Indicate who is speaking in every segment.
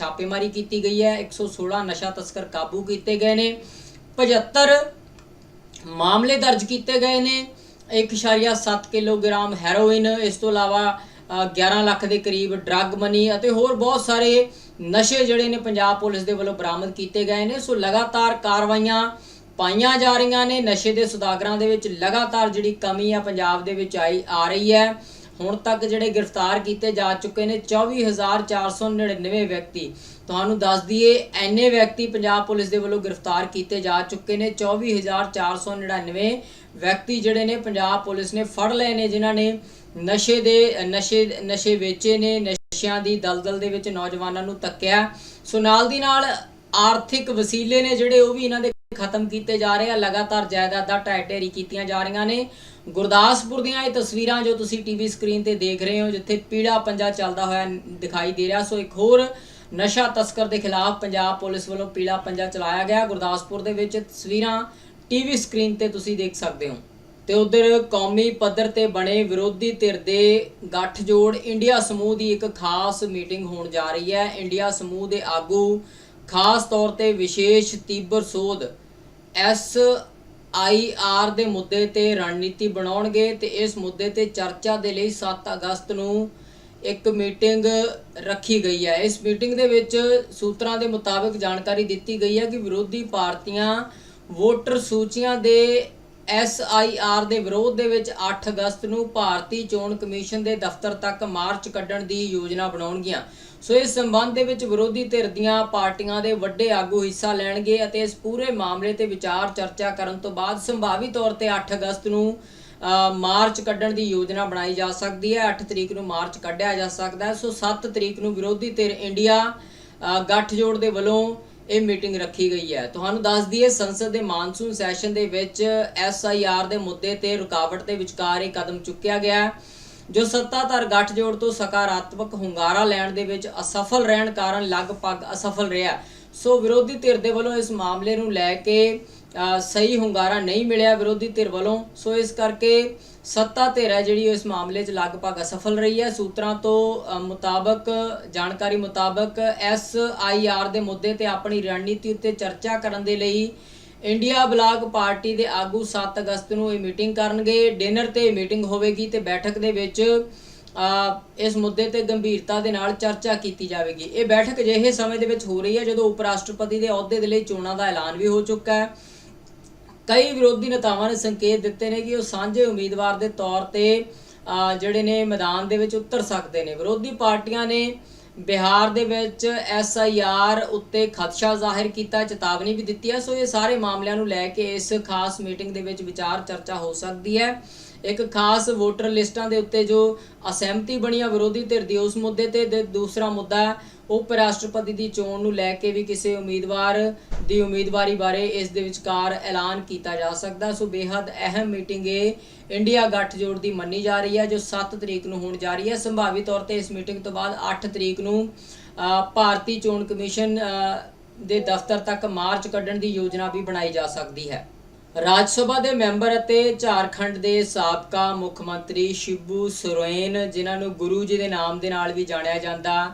Speaker 1: ਛਾਪੇਮਾਰੀ ਕੀਤੀ ਗਈ ਹੈ। 116 ਨਸ਼ਾ ਤਸਕਰ ਕਾਬੂ ਕੀਤੇ ਗਏ ਨੇ। 75 ਮਾਮਲੇ ਦਰਜ ਕੀਤੇ ਗਏ ਨੇ। 1.7 ਕਿਲੋਗ੍ਰਾਮ ਹੈਰੋਇਨ ਇਸ ਤੋਂ ਇਲਾਵਾ ਅ, 11 ਲੱਖ ਦੇ ਕਰੀਬ ਡਰੱਗ ਮਨੀ ਅਤੇ ਹੋਰ ਬਹੁਤ ਸਾਰੇ ਨਸ਼ੇ ਜਿਹੜੇ ਨੇ ਪੰਜਾਬ ਪੁਲਿਸ ਦੇ ਵੱਲੋਂ ਬਰਾਮਦ ਕੀਤੇ ਗਏ ਨੇ। ਸੋ ਲਗਾਤਾਰ ਕਾਰਵਾਈਆਂ ਪਾਈਆਂ ਜਾ ਰਹੀਆਂ ਨੇ। ਨਸ਼ੇ ਦੇ ਸੁਦਾਗਰਾਂ ਦੇ ਵਿੱਚ ਲਗਾਤਾਰ ਜਿਹੜੀ ਕਮੀ ਆ ਪੰਜਾਬ ਦੇ ਵਿੱਚ ਆਈ ਆ ਰਹੀ ਹੈ। ਹੁਣ ਤੱਕ ਜਿਹੜੇ ਗ੍ਰਿਫਤਾਰ ਕੀਤੇ ਜਾ ਚੁੱਕੇ ਨੇ 24499 ਵਿਅਕਤੀ। ਤੁਹਾਨੂੰ ਦੱਸ ਦਈਏ ਐਨੇ ਵਿਅਕਤੀ ਪੰਜਾਬ ਪੁਲਿਸ ਦੇ ਵੱਲੋਂ ਗ੍ਰਿਫਤਾਰ ਕੀਤੇ ਜਾ ਚੁੱਕੇ ਨੇ। 24499 ਵਿਅਕਤੀ ਜਿਹੜੇ ਨੇ ਪੰਜਾਬ ਪੁਲਿਸ ਨੇ ਫੜ ਲਏ ਨੇ, ਜਿਨ੍ਹਾਂ ਨੇ ਨਸ਼ੇ ਦੇ, ਨਸ਼ੇ ਨਸ਼ੇ ਵੇਚੇ ਨੇ, ਨਸ਼ਿਆਂ ਦੀ ਦਲਦਲ ਦੇ ਵਿੱਚ ਨੌਜਵਾਨਾਂ ਨੂੰ ਤੱਕਿਆ ਸੋ ਨਾਲ ਦੀ ਨਾਲ ਆਰਥਿਕ ਵਸੀਲੇ ਨੇ ਜਿਹੜੇ, ਉਹ ਵੀ ਇਹਨਾਂ ਦੇ ਖਤਮ ਕੀਤੇ ਜਾ ਰਹੇ ਆ, ਲਗਾਤਾਰ ਜਾਇਦਾਦਾਂ ਢਹਿ ਢੇਰੀ ਕੀਤੀਆਂ ਜਾ ਰਹੀਆਂ ਨੇ। ਗੁਰਦਾਸਪੁਰ ਦੀਆਂ ਇਹ ਤਸਵੀਰਾਂ ਜੋ ਤੁਸੀਂ ਟੀਵੀ ਸਕਰੀਨ ਤੇ ਦੇਖ ਰਹੇ ਹੋ, ਜਿੱਥੇ ਪੀੜਾ ਪੰਜਾ ਚੱਲਦਾ ਹੋਇਆ ਦਿਖਾਈ ਦੇ ਰਿਹਾ। ਸੋ ਇੱਕ ਹੋਰ ਨਸ਼ਾ ਤਸਕਰ ਦੇ ਖਿਲਾਫ ਪੰਜਾਬ ਪੁਲਿਸ ਵੱਲੋਂ ਪੀੜਾ ਪੰਜਾ ਚਲਾਇਆ ਗਿਆ। ਗੁਰਦਾਸਪੁਰ ਦੇ ਵਿੱਚ ਤਸਵੀਰਾਂ ਟੀਵੀ ਸਕਰੀਨ ਤੇ ਤੁਸੀਂ ਦੇਖ ਸਕਦੇ ਹੋ। ਤੇ ਉਧਰ ਕੌਮੀ ਪੱਧਰ ਤੇ ਬਣੇ ਵਿਰੋਧੀ ਧਿਰ ਦੇ ਗੱਠਜੋੜ ਇੰਡੀਆ ਸਮੂਹ ਦੀ ਇੱਕ ਖਾਸ ਮੀਟਿੰਗ ਹੋਣ ਜਾ ਰਹੀ ਹੈ। ਇੰਡੀਆ ਸਮੂਹ ਦੇ ਆਗੂ ਖਾਸ ਤੌਰ ਤੇ ਵਿਸ਼ੇਸ਼ ਤੀਬਰ ਸੋਧ ਐਸ ਆਈ ਆਰ ਦੇ ਮੁੱਦੇ ਤੇ ਰਣਨੀਤੀ ਬਣਾਉਣਗੇ ਤੇ ਇਸ ਮੁੱਦੇ ਤੇ ਚਰਚਾ ਦੇ ਲਈ 7 ਅਗਸਤ ਨੂੰ ਇੱਕ ਮੀਟਿੰਗ ਰੱਖੀ ਗਈ ਹੈ। ਇਸ ਮੀਟਿੰਗ ਦੇ ਵਿੱਚ ਸੂਤਰਾਂ ਦੇ ਮੁਤਾਬਕ ਜਾਣਕਾਰੀ ਦਿੱਤੀ ਗਈ ਹੈ ਕਿ ਵਿਰੋਧੀ ਪਾਰਟੀਆਂ ਵੋਟਰ ਸੂਚੀਆਂ ਦੇ ਐਸ ਆਈ ਆਰ ਦੇ ਵਿਰੋਧ ਦੇ ਵਿੱਚ 8 ਅਗਸਤ ਨੂੰ ਭਾਰਤੀ ਚੋਣ ਕਮਿਸ਼ਨ ਦੇ ਦਫ਼ਤਰ ਤੱਕ ਮਾਰਚ ਕੱਢਣ ਦੀ ਯੋਜਨਾ ਬਣਾਉਣਗੀਆਂ। ਸੋ ਇਸ ਸੰਬੰਧ ਦੇ ਵਿੱਚ ਵਿਰੋਧੀ ਧਿਰ ਦੀਆਂ ਪਾਰਟੀਆਂ ਦੇ ਵੱਡੇ ਆਗੂ ਹਿੱਸਾ ਲੈਣਗੇ ਅਤੇ ਇਸ ਪੂਰੇ ਮਾਮਲੇ ਤੇ ਵਿਚਾਰ ਚਰਚਾ ਕਰਨ ਤੋਂ ਬਾਅਦ ਸੰਭਾਵੀ ਤੌਰ ਤੇ 8 ਅਗਸਤ ਨੂੰ ਮਾਰਚ ਕੱਢਣ ਦੀ ਯੋਜਨਾ ਬਣਾਈ ਜਾ ਸਕਦੀ ਹੈ। 8 ਤਰੀਕ ਨੂੰ ਮਾਰਚ ਕੱਢਿਆ ਜਾ ਸਕਦਾ ਹੈ। ਸੋ 7 ਤਰੀਕ ਨੂੰ ਵਿਰੋਧੀ ਧਿਰ ਇੰਡੀਆ ਅ, ਗੱਠਜੋੜ ਦੇ ਵੱਲੋਂ ਇਹ ਮੀਟਿੰਗ ਰੱਖੀ ਗਈ ਹੈ। ਤੁਹਾਨੂੰ ਦੱਸ ਦਈਏ ਸੰਸਦ ਦੇ ਮਾਨਸੂਨ ਸੈਸ਼ਨ ਦੇ ਵਿੱਚ ਐਸਆਈਆਰ ਦੇ ਮੁੱਦੇ ਤੇ ਰੁਕਾਵਟ ਦੇ ਵਿਚਕਾਰ ਇਹ ਕਦਮ ਚੁੱਕਿਆ ਗਿਆ ਹੈ, ਜੋ ਸੱਤਾਧਾਰ ਗੱਠਜੋੜ ਤੋਂ ਸਕਾਰਾਤਮਕ ਹੁੰਗਾਰਾ ਲੈਣ ਦੇ ਵਿੱਚ ਅਸਫਲ ਰਹਿਣ ਕਾਰਨ ਲਗਭਗ ਅਸਫਲ ਰਿਹਾ। ਸੋ ਵਿਰੋਧੀ ਧਿਰ ਦੇ ਵੱਲੋਂ ਇਸ ਮਾਮਲੇ ਨੂੰ ਲੈ ਕੇ ਸਹੀ ਹੁੰਗਾਰਾ ਨਹੀਂ ਮਿਲਿਆ ਵਿਰੋਧੀ ਧਿਰ ਵੱਲੋਂ। ਸੋ ਇਸ ਕਰਕੇ ਸੱਤਾ ਧਿਰ ਹੈ ਜਿਹੜੀ ਉਹ ਇਸ ਮਾਮਲੇ 'ਚ ਲਗਭਗ ਅਸਫਲ ਰਹੀ ਹੈ। ਸੂਤਰਾਂ ਤੋਂ ਮੁਤਾਬਕ, ਜਾਣਕਾਰੀ ਮੁਤਾਬਕ, ਐਸ ਆਈ ਆਰ ਦੇ ਮੁੱਦੇ ਤੇ ਆਪਣੀ ਰਣਨੀਤੀ ਉੱਤੇ ਚਰਚਾ ਕਰਨ ਦੇ ਲਈ ਇੰਡੀਆ ਬਲਾਕ ਪਾਰਟੀ ਦੇ ਆਗੂ 7 ਅਗਸਤ ਨੂੰ ਇਹ ਮੀਟਿੰਗ ਕਰਨਗੇ। ਡਿਨਰ ਤੇ ਮੀਟਿੰਗ ਹੋਵੇਗੀ ਤੇ ਬੈਠਕ ਦੇ ਵਿੱਚ ਇਸ ਮੁੱਦੇ ਤੇ ਗੰਭੀਰਤਾ ਦੇ ਨਾਲ ਚਰਚਾ ਕੀਤੀ ਜਾਵੇਗੀ। ਇਹ ਬੈਠਕ ਅਜਿਹੇ ਸਮੇਂ ਦੇ ਵਿੱਚ ਹੋ ਰਹੀ ਹੈ ਜਦੋਂ ਉਪ ਰਾਸ਼ਟਰਪਤੀ ਦੇ ਅਹੁਦੇ ਦੇ ਲਈ ਚੋਣਾਂ ਦਾ ਐਲਾਨ ਵੀ ਹੋ ਚੁੱਕਾ ਹੈ। ਕਈ ਵਿਰੋਧੀ ਨੇਤਾਵਾਂ ਨੇ ਸੰਕੇਤ ਦਿੱਤੇ ਨੇ ਕਿ ਉਹ ਸਾਂਝੇ ਉਮੀਦਵਾਰ ਦੇ ਤੌਰ ਤੇ ਜਿਹੜੇ ਨੇ ਮੈਦਾਨ ਦੇ ਵਿੱਚ ਉਤਰ ਸਕਦੇ ਨੇ। ਵਿਰੋਧੀ ਪਾਰਟੀਆਂ ਨੇ ਬਿਹਾਰ ਦੇ ਵਿੱਚ ਐਸਆਈਆਰ ਉੱਤੇ ਖਦਸ਼ਾ ਜ਼ਾਹਿਰ ਕੀਤਾ, ਚੇਤਾਵਨੀ ਵੀ ਦਿੱਤੀ ਹੈ। ਸੋ ਇਹ ਸਾਰੇ ਮਾਮਲਿਆਂ ਨੂੰ ਲੈ ਕੇ ਇਸ ਖਾਸ ਮੀਟਿੰਗ ਦੇ ਵਿੱਚ ਵਿਚਾਰ ਚਰਚਾ ਹੋ ਸਕਦੀ ਹੈ। ਇੱਕ ਖਾਸ ਵੋਟਰ ਲਿਸਟਾਂ ਦੇ ਉੱਤੇ ਜੋ ਅਸਹਿਮਤੀ ਬਣੀ ਆ ਵਿਰੋਧੀ ਧਿਰ ਦੀ, ਉਸ ਮੁੱਦੇ ਤੇ ਤੇ ਦੂਸਰਾ ਮੁੱਦਾ ਉਪ ਰਾਸ਼ਟਰਪਤੀ ਦੀ ਚੋਣ ਨੂੰ ਲੈ ਕੇ ਵੀ ਕਿਸੇ ਉਮੀਦਵਾਰ ਦੀ ਉਮੀਦਵਾਰੀ ਬਾਰੇ ਇਸ ਦੇ ਵਿਚਕਾਰ ਐਲਾਨ ਕੀਤਾ ਜਾ ਸਕਦਾ। ਸੋ ਬੇहद ਅਹਿਮ ਮੀਟਿੰਗ ਇਹ ਇੰਡੀਆ ਗੱਠਜੋੜ ਦੀ ਮੰਨੀ ਜਾ ਰਹੀ ਹੈ, ਜੋ 7 ਤਰੀਕ ਨੂੰ ਹੋਣ ਜਾ ਰਹੀ ਹੈ। ਸੰਭਾਵੀ ਤੌਰ ਤੇ ਇਸ ਮੀਟਿੰਗ ਤੋਂ ਬਾਅਦ 8 ਤਰੀਕ ਨੂੰ ਭਾਰਤੀ ਚੋਣ ਕਮਿਸ਼ਨ ਦੇ ਦਫ਼ਤਰ ਤੱਕ ਮਾਰਚ ਕੱਢਣ ਦੀ ਯੋਜਨਾ ਵੀ ਬਣਾਈ ਜਾ ਸਕਦੀ ਹੈ। ਰਾਜ ਸਭਾ ਦੇ ਮੈਂਬਰ ਅਤੇ ਝਾਰਖੰਡ ਦੇ ਸਾਬਕਾ ਮੁੱਖ ਮੰਤਰੀ ਸ਼ਿਬੂ ਸੋਰੇਨ, ਜਿਨ੍ਹਾਂ ਨੂੰ ਗੁਰੂ ਜੀ ਦੇ ਨਾਮ ਦੇ ਨਾਲ ਵੀ ਜਾਣਿਆ ਜਾਂਦਾ,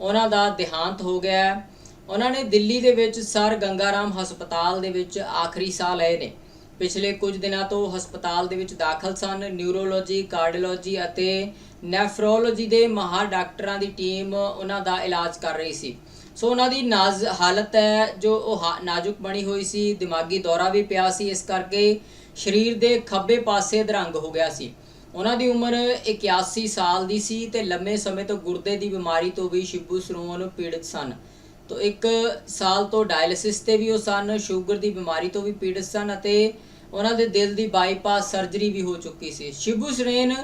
Speaker 1: ਉਹਨਾਂ ਦਾ ਦੇਹਾਂਤ ਹੋ ਗਿਆ ਉਹਨਾਂ ਨੇ ਦਿੱਲੀ ਦੇ ਵਿੱਚ ਸਰ ਗੰਗਾਰਾਮ ਹਸਪਤਾਲ ਦੇ ਵਿੱਚ ਆਖਰੀ ਸਾਹ ਲਏ ਨੇ। ਪਿਛਲੇ ਕੁਝ ਦਿਨਾਂ ਤੋਂ ਹਸਪਤਾਲ ਦੇ ਵਿੱਚ ਦਾਖਲ ਸਨ। ਨਿਊਰੋਲੋਜੀ ਕਾਰਡੀਓਲੋਜੀ ਅਤੇ ਨੈਫਰੋਲੋਜੀ ਦੇ ਮਾਹਰ ਡਾਕਟਰਾਂ ਦੀ ਟੀਮ ਉਹਨਾਂ ਦਾ ਇਲਾਜ ਕਰ ਰਹੀ ਸੀ। ਸੋ ਉਹਨਾਂ ਦੀ ਨਾਜ਼ ਹਾਲਤ ਹੈ, ਜੋ ਉਹ ਹਾ- ਨਾਜ਼ੁਕ ਬਣੀ ਹੋਈ ਸੀ। ਦਿਮਾਗੀ ਦੌਰਾ ਵੀ ਪਿਆ ਸੀ, ਇਸ ਕਰਕੇ ਸਰੀਰ ਦੇ ਖੱਬੇ ਪਾਸੇ ਦਰੰਗ ਹੋ ਗਿਆ ਸੀ। ਉਹਨਾਂ ਦੀ ਉਮਰ 81 ਸਾਲ ਦੀ ਸੀ ਤੇ ਲੰਮੇ ਸਮੇਂ ਤੋਂ ਗੁਰਦੇ ਦੀ ਬਿਮਾਰੀ ਤੋਂ ਵੀ ਸ਼ਿਬੂ ਸਰੋਨ ਪੀੜਤ ਸਨ। ਤੋਂ ਇੱਕ ਸਾਲ ਤੋਂ ਡਾਇਲਿਸਿਸ ਤੇ ਵੀ ਉਹ ਸਨ। ਸ਼ੂਗਰ ਦੀ ਬਿਮਾਰੀ ਤੋਂ ਵੀ ਪੀੜਤ ਸਨ ਅਤੇ ਉਹਨਾਂ ਦੇ ਦਿਲ ਦੀ ਬਾਈਪਾਸ ਸਰਜਰੀ ਵੀ ਹੋ ਚੁੱਕੀ ਸੀ। ਸ਼ਿਬੂ ਸਰੇਨ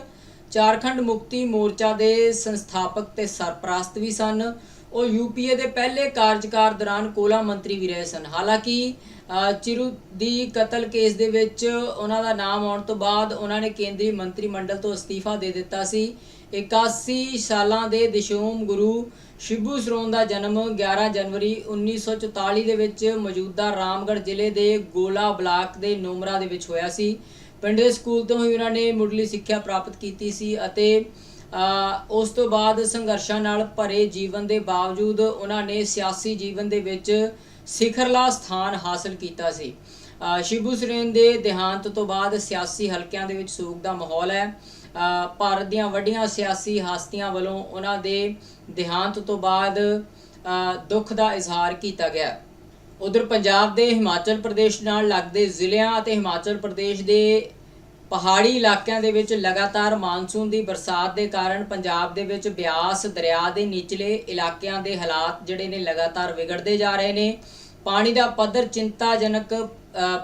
Speaker 1: ਝਾਰਖੰਡ ਮੁਕਤੀ ਮੋਰਚਾ ਦੇ ਸੰਸਥਾਪਕ ਤੇ ਸਰਪ੍ਰਸਤ ਵੀ ਸਨ। ਉਹ ਯੂਪੀਏ ਦੇ ਪਹਿਲੇ ਕਾਰਜਕਾਰ ਦੌਰਾਨ ਕੋਲਾ ਮੰਤਰੀ ਵੀ ਰਹੇ ਸਨ। ਹਾਲਾਂਕਿ ਚਿਰੂ ਦੀ ਕਤਲ ਕੇਸ ਦੇ ਵਿੱਚ ਉਹਨਾਂ ਦਾ ਨਾਮ ਆਉਣ ਤੋਂ ਬਾਅਦ ਉਹਨਾਂ ਨੇ ਕੇਂਦਰੀ ਮੰਤਰੀ ਮੰਡਲ ਤੋਂ ਅਸਤੀਫਾ ਦੇ ਦਿੱਤਾ ਸੀ। 81 ਸਾਲਾਂ ਦੇ ਦਿਸ਼ੋਮ ਗੁਰੂ ਸ਼ਿਬੂ ਸਰੋਨ ਦਾ ਜਨਮ 11 ਜਨਵਰੀ 1944 ਦੇ ਵਿੱਚ ਮੌਜੂਦਾ ਰਾਮਗੜ੍ਹ ਜ਼ਿਲ੍ਹੇ ਦੇ ਗੋਲਾ ਬਲਾਕ ਦੇ ਨੋਮਰਾ ਦੇ ਵਿੱਚ ਹੋਇਆ ਸੀ। ਪਿੰਡ ਦੇ ਸਕੂਲ ਤੋਂ ਹੀ ਉਹਨਾਂ ਨੇ ਮੁੱਢਲੀ ਸਿੱਖਿਆ ਪ੍ਰਾਪਤ ਕੀਤੀ ਸੀ ਅਤੇ ਉਸ ਤੋਂ ਬਾਅਦ ਸੰਘਰਸ਼ਾਂ ਨਾਲ ਭਰੇ ਜੀਵਨ ਦੇ ਬਾਵਜੂਦ ਉਹਨਾਂ ਨੇ ਸਿਆਸੀ ਜੀਵਨ ਦੇ ਵਿੱਚ ਸਿਖਰਲਾ ਸਥਾਨ ਹਾਸਲ ਕੀਤਾ ਸੀ। ਅ, ਸ਼ਿਬੂ ਸੋਰੇਨ ਦੇ ਦੇਹਾਂਤ ਤੋਂ ਬਾਅਦ ਸਿਆਸੀ ਹਲਕਿਆਂ ਦੇ ਵਿੱਚ ਸੋਗ ਦਾ ਮਾਹੌਲ ਹੈ। ਭਾਰਤ ਦੀਆਂ ਵੱਡੀਆਂ ਸਿਆਸੀ ਹਸਤੀਆਂ ਵੱਲੋਂ ਉਹਨਾਂ ਦੇ ਦੇਹਾਂਤ ਤੋਂ ਬਾਅਦ ਦੁੱਖ ਦਾ ਇਜ਼ਹਾਰ ਕੀਤਾ ਗਿਆ। ਉਧਰ ਪੰਜਾਬ ਦੇ ਹਿਮਾਚਲ ਪ੍ਰਦੇਸ਼ ਨਾਲ ਲੱਗਦੇ ਜ਼ਿਲ੍ਹਿਆਂ ਅਤੇ ਹਿਮਾਚਲ ਪ੍ਰਦੇਸ਼ ਦੇ ਪਹਾੜੀ ਇਲਾਕਿਆਂ ਦੇ ਵਿੱਚ ਲਗਾਤਾਰ ਮਾਨਸੂਨ ਦੀ ਬਰਸਾਤ ਦੇ ਕਾਰਨ ਪੰਜਾਬ ਦੇ ਵਿੱਚ ਬਿਆਸ ਦਰਿਆ ਦੇ ਨਿਚਲੇ ਇਲਾਕਿਆਂ ਦੇ ਹਾਲਾਤ ਜਿਹੜੇ ਨੇ ਲਗਾਤਾਰ ਵਿਗੜਦੇ ਜਾ ਰਹੇ ਨੇ। ਪਾਣੀ ਦਾ ਪੱਧਰ ਚਿੰਤਾਜਨਕ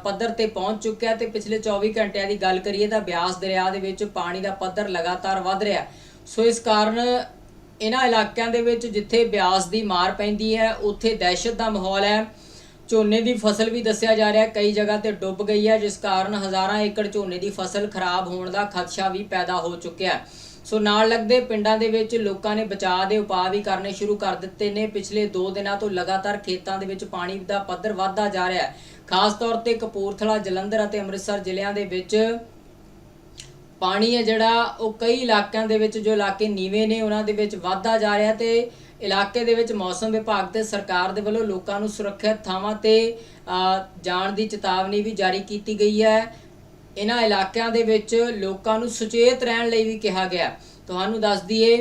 Speaker 1: ਪੱਧਰ ਤੇ ਪਹੁੰਚ ਚੁੱਕਿਆ ਤੇ ਪਿਛਲੇ 24 ਘੰਟਿਆਂ ਦੀ ਗੱਲ ਕਰੀਏ ਤਾਂ ਬਿਆਸ ਦਰਿਆ ਦੇ ਵਿੱਚ ਪਾਣੀ ਦਾ ਪੱਧਰ ਲਗਾਤਾਰ ਵੱਧ ਰਿਹਾ ਸੋ ਇਸ ਕਾਰਨ ਇਹਨਾਂ ਇਲਾਕਿਆਂ ਦੇ ਵਿੱਚ ਜਿੱਥੇ ਬਿਆਸ ਦੀ ਮਾਰ ਪੈਂਦੀ ਹੈ, ਉੱਥੇ ਦਹਿਸ਼ਤ ਦਾ ਮਾਹੌਲ ਹੈ। ਝੋਨੇ ਦੀ ਫਸਲ ਵੀ ਦੱਸਿਆ ਜਾ ਰਿਹਾ ਹੈ ਕਈ ਜਗ੍ਹਾ ਤੇ ਡੁੱਬ ਗਈ ਹੈ, ਜਿਸ ਕਾਰਨ ਹਜ਼ਾਰਾਂ ਏਕੜ ਝੋਨੇ ਦੀ ਫਸਲ ਖਰਾਬ ਹੋਣ ਦਾ ਖਦਸ਼ਾ ਵੀ ਪੈਦਾ ਹੋ ਚੁੱਕਿਆ ਹੈ। ਸੋ ਨਾਲ ਲੱਗਦੇ ਪਿੰਡਾਂ ਦੇ ਵਿੱਚ ਲੋਕਾਂ ਨੇ ਬਚਾਅ ਦੇ ਉਪਾਅ ਵੀ ਕਰਨੇ ਸ਼ੁਰੂ ਕਰ ਦਿੱਤੇ ਨੇ। ਪਿਛਲੇ 2 ਦਿਨਾਂ ਤੋਂ ਲਗਾਤਾਰ ਖੇਤਾਂ ਦੇ ਵਿੱਚ ਪਾਣੀ ਦਾ ਪੱਧਰ ਵਧਦਾ ਜਾ ਰਿਹਾ ਹੈ। ਖਾਸ ਤੌਰ ਤੇ ਕਪੂਰਥਲਾ, ਜਲੰਧਰ ਅਤੇ ਅੰਮ੍ਰਿਤਸਰ ਜ਼ਿਲ੍ਹਿਆਂ ਦੇ ਵਿੱਚ ਪਾਣੀ ਹੈ ਜਿਹੜਾ, ਉਹ ਕਈ ਇਲਾਕਿਆਂ ਦੇ ਵਿੱਚ, ਜੋ ਇਲਾਕੇ ਨੀਵੇਂ ਨੇ, ਉਹਨਾਂ ਦੇ ਵਿੱਚ ਵਧਦਾ ਜਾ ਰਿਹਾ ਤੇ ਇਲਾਕੇ ਦੇ ਵਿੱਚ ਮੌਸਮ ਵਿਭਾਗ ਤੇ ਸਰਕਾਰ ਦੇ ਵੱਲੋਂ ਲੋਕਾਂ ਨੂੰ ਸੁਰੱਖਿਅਤ ਥਾਵਾਂ ਤੇ ਜਾਣ ਦੀ ਚੇਤਾਵਨੀ ਵੀ ਜਾਰੀ ਕੀਤੀ ਗਈ ਹੈ। ਇਹਨਾਂ ਇਲਾਕਿਆਂ ਦੇ ਵਿੱਚ ਲੋਕਾਂ ਨੂੰ ਸੁਚੇਤ ਰਹਿਣ ਲਈ ਵੀ ਕਿਹਾ ਗਿਆ ਤੁਹਾਨੂੰ ਦੱਸ ਦਈਏ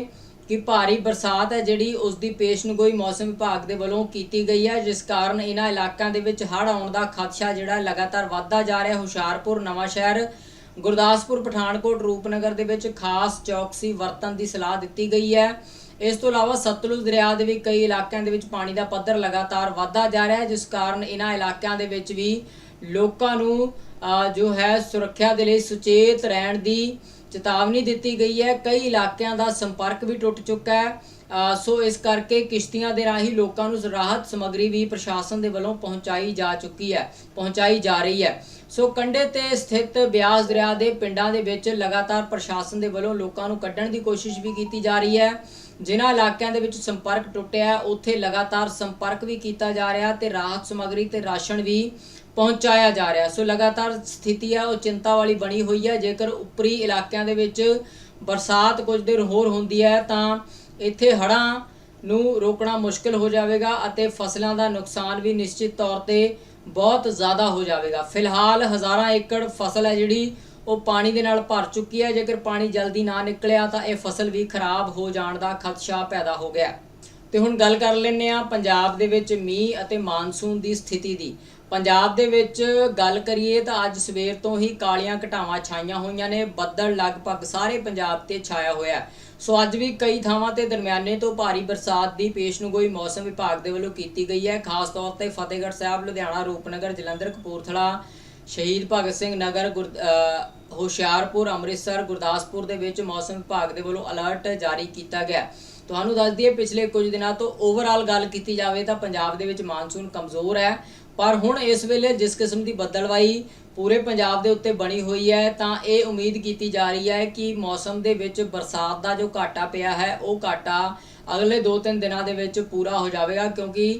Speaker 1: ਕਿ ਭਾਰੀ ਬਰਸਾਤ ਹੈ ਜਿਹੜੀ ਉਸ ਦੀ ਪੇਸ਼ਨਗੋਈ ਮੌਸਮ ਵਿਭਾਗ ਦੇ ਵੱਲੋਂ ਕੀਤੀ ਗਈ ਹੈ, ਜਿਸ ਕਾਰਨ ਇਹਨਾਂ ਇਲਾਕਿਆਂ ਦੇ ਵਿੱਚ ਹੜ੍ਹ ਆਉਣ ਦਾ ਖਦਸ਼ਾ ਜਿਹੜਾ ਲਗਾਤਾਰ ਵੱਧਦਾ ਜਾ ਰਿਹਾ। ਹੁਸ਼ਿਆਰਪੁਰ ਨਵਾਂ ਸ਼ਹਿਰ ਗੁਰਦਾਸਪੁਰ, ਪਠਾਨਕੋਟ, ਰੂਪਨਗਰ ਦੇ ਵਿੱਚ ਖਾਸ ਚੌਕਸੀ ਵਰਤਣ ਦੀ ਸਲਾਹ ਦਿੱਤੀ ਗਈ ਹੈ। ਇਸ ਤੋਂ ਇਲਾਵਾ ਸਤਲੁਜ ਦਰਿਆ ਦੇ ਵੀ ਕਈ ਇਲਾਕਿਆਂ ਦੇ ਵਿੱਚ ਪਾਣੀ ਦਾ ਪੱਧਰ ਲਗਾਤਾਰ ਵਧਦਾ ਜਾ ਰਿਹਾ ਹੈ, ਜਿਸ ਕਾਰਨ ਇਹਨਾਂ ਇਲਾਕਿਆਂ ਦੇ ਵਿੱਚ ਵੀ ਲੋਕਾਂ ਨੂੰ ਜੋ ਹੈ ਸੁਰੱਖਿਆ ਦੇ ਲਈ ਸੁਚੇਤ ਰਹਿਣ ਦੀ ਚੇਤਾਵਨੀ ਦਿੱਤੀ ਗਈ ਹੈ। ਕਈ ਇਲਾਕਿਆਂ ਦਾ ਸੰਪਰਕ ਵੀ ਟੁੱਟ ਚੁੱਕਾ ਹੈ। ਸੋ ਇਸ ਕਰਕੇ ਕਿਸ਼ਤੀਆਂ ਦੇ ਰਾਹੀਂ ਲੋਕਾਂ ਨੂੰ ਰਾਹਤ ਸਮੱਗਰੀ ਵੀ ਪ੍ਰਸ਼ਾਸਨ ਦੇ ਵੱਲੋਂ ਪਹੁੰਚਾਈ ਜਾ ਚੁੱਕੀ ਹੈ, ਪਹੁੰਚਾਈ ਜਾ ਰਹੀ ਹੈ। ਸੋ ਕੰਢੇ ਤੇ ਸਥਿਤ ਬਿਆਸ ਦਰਿਆ ਦੇ ਪਿੰਡਾਂ ਦੇ ਵਿੱਚ ਲਗਾਤਾਰ ਪ੍ਰਸ਼ਾਸਨ ਦੇ ਵੱਲੋਂ ਲੋਕਾਂ ਨੂੰ ਕੱਢਣ ਦੀ ਕੋਸ਼ਿਸ਼ ਵੀ ਕੀਤੀ ਜਾ ਰਹੀ ਹੈ। ਜਿਨ੍ਹਾਂ ਇਲਾਕਿਆਂ ਦੇ ਵਿੱਚ ਸੰਪਰਕ ਟੁੱਟਿਆ ਉੱਥੇ ਲਗਾਤਾਰ ਸੰਪਰਕ ਵੀ ਕੀਤਾ ਜਾ ਰਿਹਾ ਤੇ ਰਾਹਤ ਸਮੱਗਰੀ ਤੇ ਰਾਸ਼ਨ ਵੀ ਪਹੁੰਚਾਇਆ ਜਾ ਰਿਹਾ ਸੋ ਲਗਾਤਾਰ ਸਥਿਤੀ ਆ ਉਹ ਚਿੰਤਾ ਵਾਲੀ ਬਣੀ ਹੋਈ ਹੈ। ਜੇਕਰ ਉੱਪਰੀ ਇਲਾਕਿਆਂ ਦੇ ਵਿੱਚ ਬਰਸਾਤ ਕੁਝ ਦਿਨ ਹੋਰ ਹੁੰਦੀ ਹੈ, ਤਾਂ ਇੱਥੇ ਹੜ੍ਹਾਂ ਨੂੰ ਰੋਕਣਾ ਮੁਸ਼ਕਲ ਹੋ ਜਾਵੇਗਾ ਅਤੇ ਫਸਲਾਂ ਦਾ ਨੁਕਸਾਨ ਵੀ ਨਿਸ਼ਚਿਤ ਤੌਰ ਤੇ ਬਹੁਤ ਜ਼ਿਆਦਾ ਹੋ ਜਾਵੇਗਾ। ਫਿਲਹਾਲ ਹਜ਼ਾਰਾਂ ਏਕੜ ਫਸਲ ਹੈ ਜਿਹੜੀ ਉਹ ਪਾਣੀ ਦੇ ਨਾਲ ਭਰ ਚੁੱਕੀ ਹੈ। ਜੇਕਰ ਪਾਣੀ ਜਲਦੀ ਨਾ ਨਿਕਲਿਆ ਤਾਂ ਇਹ ਫਸਲ ਵੀ ਖਰਾਬ ਹੋ ਜਾਣ ਦਾ ਖਦਸ਼ਾ ਪੈਦਾ ਹੋ ਗਿਆ। ਤੇ ਹੁਣ ਗੱਲ ਕਰ ਲੈਂਦੇ ਆ ਪੰਜਾਬ ਦੇ ਵਿੱਚ ਮੀਂਹ ਅਤੇ ਮਾਨਸੂਨ ਦੀ ਸਥਿਤੀ ਦੀ। ਪੰਜਾਬ ਦੇ ਵਿੱਚ ਗੱਲ ਕਰੀਏ ਤਾਂ ਅੱਜ ਸਵੇਰ ਤੋਂ ਹੀ ਕਾਲੀਆਂ ਘਟਾਵਾਂ ਛਾਈਆਂ ਹੋਈਆਂ ਨੇ। ਬੱਦਲ ਲਗਭਗ ਸਾਰੇ ਪੰਜਾਬ ਤੇ ਛਾਇਆ ਹੋਇਆ ਸੋ ਅੱਜ ਵੀ ਕਈ ਥਾਵਾਂ ਤੇ ਦਰਮਿਆਨੇ ਤੋਂ ਭਾਰੀ ਬਰਸਾਤ ਦੀ ਪੇਸ਼ਨਗੋਈ ਮੌਸਮ ਵਿਭਾਗ ਦੇ ਵੱਲੋਂ ਕੀਤੀ ਗਈ ਹੈ। ਖਾਸ ਤੌਰ ਤੇ ਫਤਿਹਗੜ੍ਹ ਸਾਹਿਬ, ਲੁਧਿਆਣਾ, ਰੂਪਨਗਰ, ਜਲੰਧਰ, ਕਪੂਰਥਲਾ, ਸ਼ਹੀਦ ਭਗਤ ਸਿੰਘ ਨਗਰ, ਗੁਰ- ਹੁਸ਼ਿਆਰਪੁਰ, ਅੰਮ੍ਰਿਤਸਰ, ਗੁਰਦਾਸਪੁਰ ਦੇ ਵਿੱਚ ਮੌਸਮ ਵਿਭਾਗ ਦੇ ਵੱਲੋਂ ਅਲਰਟ ਜਾਰੀ ਕੀਤਾ ਗਿਆ। ਤੁਹਾਨੂੰ ਦੱਸ ਦਈਏ, ਪਿਛਲੇ ਕੁਝ ਦਿਨਾਂ ਤੋਂ ਓਵਰਆਲ ਗੱਲ ਕੀਤੀ ਜਾਵੇ ਤਾਂ ਪੰਜਾਬ ਦੇ ਵਿੱਚ ਮਾਨਸੂਨ ਕਮਜ਼ੋਰ ਹੈ। ਪਰ ਹੁਣ ਇਸ ਵੇਲੇ ਜਿਸ ਕਿਸਮ ਦੀ ਬੱਦਲਵਾਈ ਪੂਰੇ ਪੰਜਾਬ ਦੇ ਉੱਤੇ ਬਣੀ ਹੋਈ ਹੈ, ਤਾਂ ਇਹ ਉਮੀਦ ਕੀਤੀ ਜਾ ਰਹੀ ਹੈ ਕਿ ਮੌਸਮ ਦੇ ਵਿੱਚ ਬਰਸਾਤ ਦਾ ਜੋ ਘਾਟਾ ਪਿਆ ਹੈ, ਉਹ ਘਾਟਾ ਅਗਲੇ 2-3 ਦਿਨਾਂ ਦੇ ਵਿੱਚ ਪੂਰਾ ਹੋ ਜਾਵੇਗਾ ਕਿਉਂਕਿ